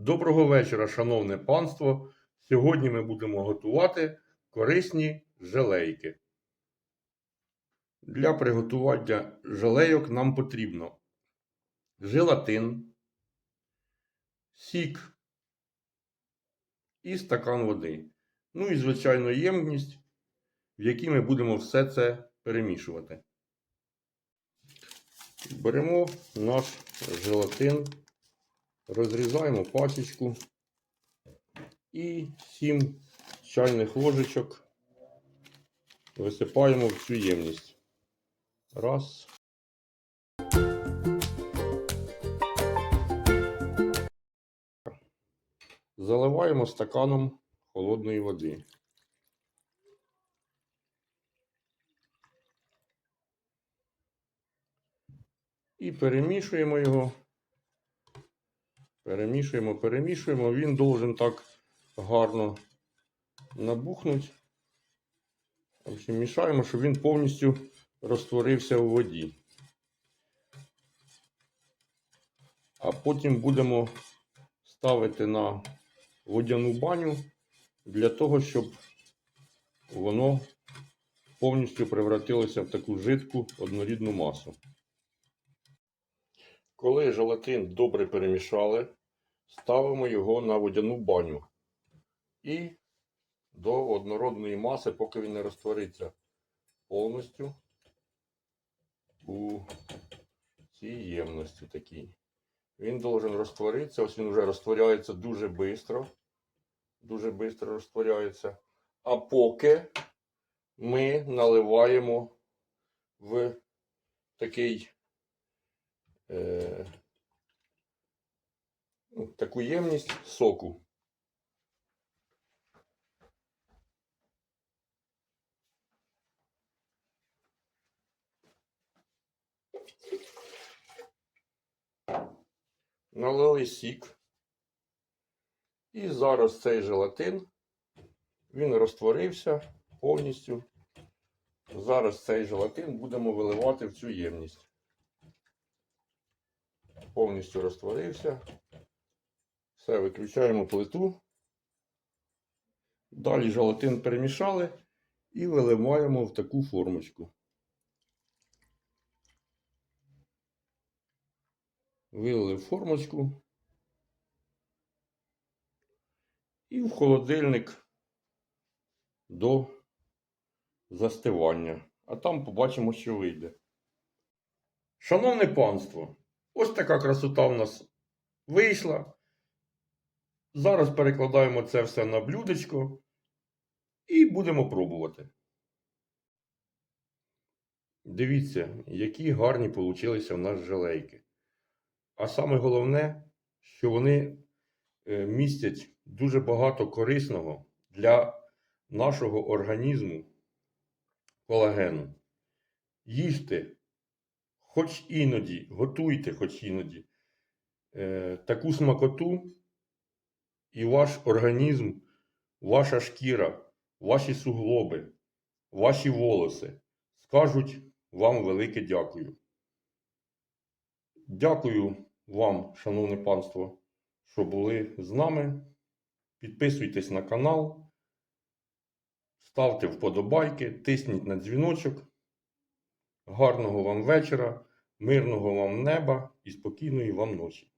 Доброго вечора, шановне панство. Сьогодні ми будемо готувати корисні желейки. Для приготування желейок нам потрібно желатин, сік і стакан води. Ну і, звичайно, ємність, в якій ми будемо все це перемішувати. Беремо наш желатин. Розрізаємо пачечку і 7 чайних ложечок висипаємо в цю ємність. Раз. Заливаємо стаканом холодної води. І перемішуємо його. Перемішуємо, перемішуємо. Він должен так гарно набухнути. В общем, мішаємо, щоб він повністю розтворився у воді. А потім будемо ставити на водяну баню для того, щоб воно повністю превратилося в таку жидку однорідну масу. Коли желатин добре перемішали, ставимо його на водяну баню і до однородної маси, поки він не розтвориться повністю у цій ємності такій. Він должен розтворитися, ось він вже розтворяється дуже швидко. Дуже швидко розтворяється. А поки ми наливаємо в такий е, таку ємність соку. Налили сік. І зараз цей желатин, він розтворився повністю. Зараз цей желатин будемо виливати в цю ємність повністю розтворився. Все, виключаємо плиту. Далі желатин перемішали і виливаємо в таку формочку. Вилили в формочку. І в холодильник до застивання. А там побачимо, що вийде. Шановне панство! Ось така красота в нас вийшла. Зараз перекладаємо це все на блюдечко і будемо пробувати. Дивіться, які гарні получилися в нас желейки. А саме головне, що вони е, містять дуже багато корисного для нашого організму колагену. Їжте хоч іноді, готуйте хоч іноді е, таку смакоту, і ваш організм, ваша шкіра, ваші суглоби, ваші волоси скажуть вам велике дякую. Дякую вам, шановне панство, що були з нами. Підписуйтесь на канал, ставте вподобайки, тисніть на дзвіночок. Гарного вам вечора, мирного вам неба і спокійної вам ночі.